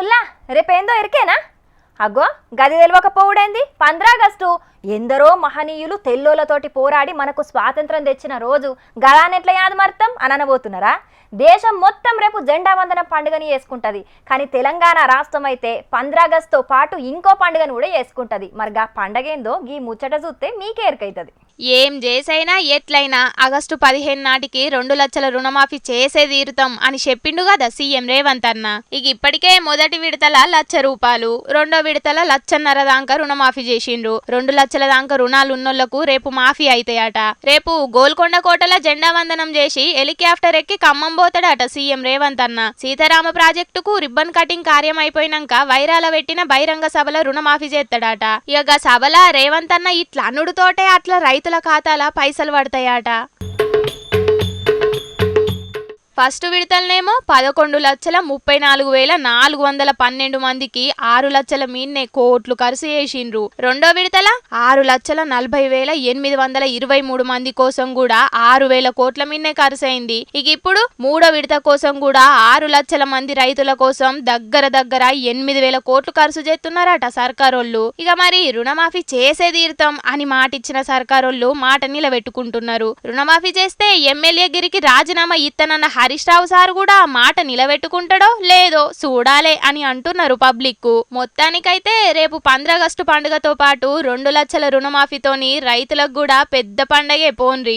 ఉల్లా రేపేందో ఎరికేనా? అగ్గో గది తెలియకపోవుడేంది పంద్రాగస్టు. ఎందరో మహనీయులు తెల్లోలతోటి పోరాడి మనకు స్వాతంత్రం తెచ్చిన రోజు గలానెట్ల యాదమర్థం అని అనబోతున్నారా దేశం మొత్తం రేపు జెండా వందనం పండుగని చేసుకుంటది. కానీ తెలంగాణ రాష్ట్రం అయితే పంద్రాగస్ట్తో పాటు ఇంకో పండుగను కూడా చేసుకుంటది. మరి గా పండగ ఏందో గీ ముచ్చట చూస్తే మీకే ఎరకైతుంది. ఏం చేసైనా ఎట్లయినా ఆగస్టు పదిహేను నాటికి రెండు లక్షల రుణమాఫీ చేసే తీరుతాం అని చెప్పిండు కదా సీఎం రేవంత్ అన్న. ఇక ఇప్పటికే మొదటి విడతల లక్ష రూపాయలు రెండో విడతల లక్షన్నర దాకా రుణమాఫీ చేసిండ్రు. రెండు లక్షల దాకా రుణాలు ఉన్నోళ్ళకు రేపు మాఫీ అయితాయట. రేపు గోల్కొండ కోటల జెండా వందనం చేసి హెలికాప్టర్ ఎక్కి ఖమ్మం పోతాడట సీఎం రేవంత్ అన్న. సీతారామ ప్రాజెక్టుకు రిబ్బన్ కటింగ్ కార్యం అయిపోయినాక వైరాల పెట్టిన బహిరంగ సభల రుణమాఫీ చేస్తాడట ఇక సభల రేవంత్ అన్న ఇట్లా అనుడుతోటే అట్లా రైతు రైతుల ఖాతాల పైసలు పడతాయట. ఫస్ట్ విడతలనేమో పదకొండు లక్షల ముప్పై నాలుగు వేల నాలుగు వందల పన్నెండు మందికి ఆరు లక్షల మీన్నే కోట్లు ఖర్చు చేసిండ్రు. రెండో విడతల ఆరు లక్షల నలభై వేల ఎనిమిది వందల ఇరవై మూడు మంది కోసం కూడా ఆరు వేల కోట్ల మీన్నే ఖర్చు అయింది. ఇక ఇప్పుడు మూడో విడత కోసం కూడా ఆరు లక్షల మంది రైతుల కోసం దగ్గర దగ్గర ఎనిమిది వేల కోట్లు ఖర్చు చేస్తున్నారట సర్కారోళ్ళు. ఇక మరి రుణమాఫీ చేసే తీర్థం అని మాటిచ్చిన సర్కారోళ్ళు మాట నిలబెట్టుకుంటున్నారు. రుణమాఫీ చేస్తే ఎమ్మెల్యే గిరికి రాజీనామా ఇత్తనన్న హరి హరీష్రావు సార్ కూడా ఆ మాట నిలబెట్టుకుంటాడో లేదో చూడాలే అని అంటున్నారు పబ్లిక్ మొత్తానికైతే రేపు పంద్రాగస్టు పండుగతో పాటు రెండు లక్షల రుణమాఫీతోని రైతులకు కూడా పెద్ద పండగే పోన్రి.